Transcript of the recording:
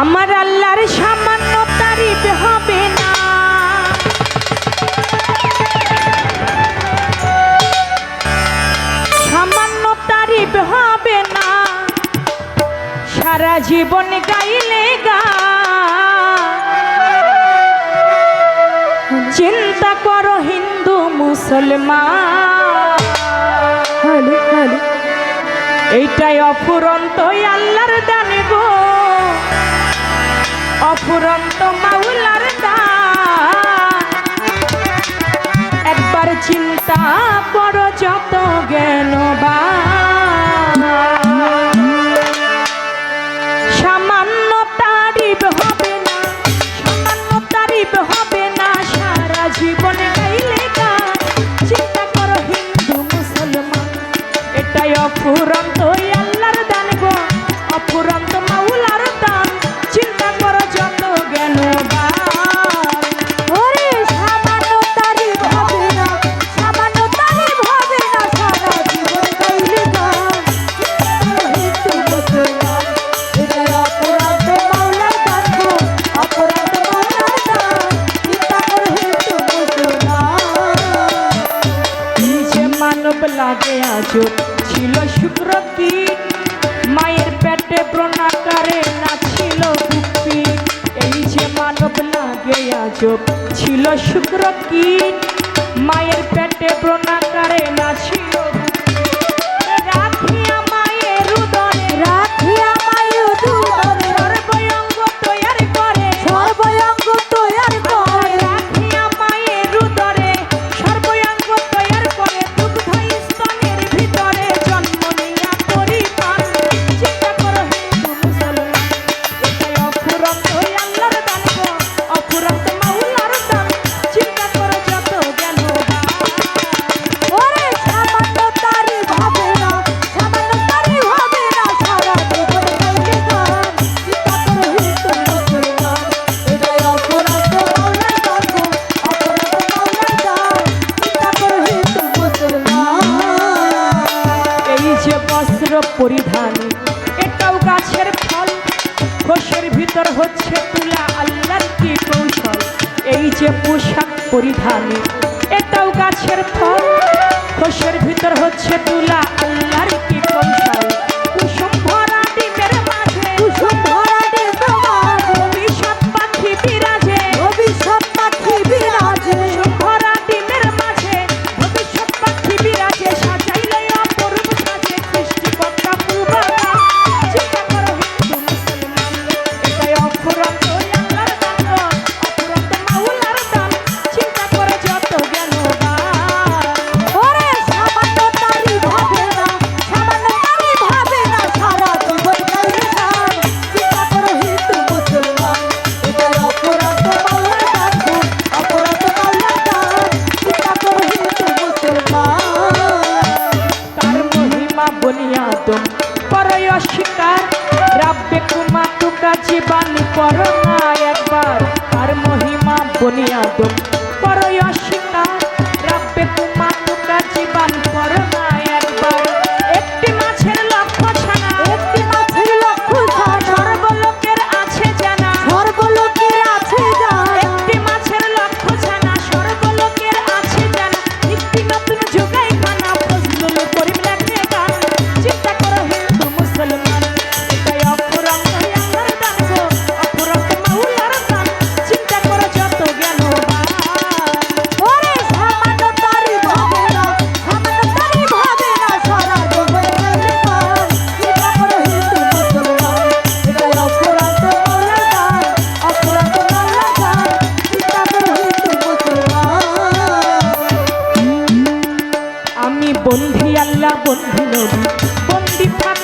আমার আল্লাহর সামান্য তারিফ হবে না। সামান্য তারিফ হবে না। সারা জীবন গাইলে গা। চিন্তা করো হিন্দু মুসলমান। এইটাই অফুরন্ত আল্লাহর দানিব। গো অপুরন্ত মাউলার নীরব লাগে আজ ছিল সুপ্রতি মায়ের পেটে প্রণাকারে না ছিল কুপি এই যে মানব লাগে আজ ছিল সুপ্রতি মায়ের পেটে প্রণাকারে না ছিল হচ্ছে তুলা আল্লাহর কি কৌশল? এই যে পোশাক পরিধানে, এটাও গাছের ফল। খোসের ভিতর হচ্ছে তুলা আল্লাহর Yoshua. আল্লাহ বন্ধু নবী। বন্দি থাক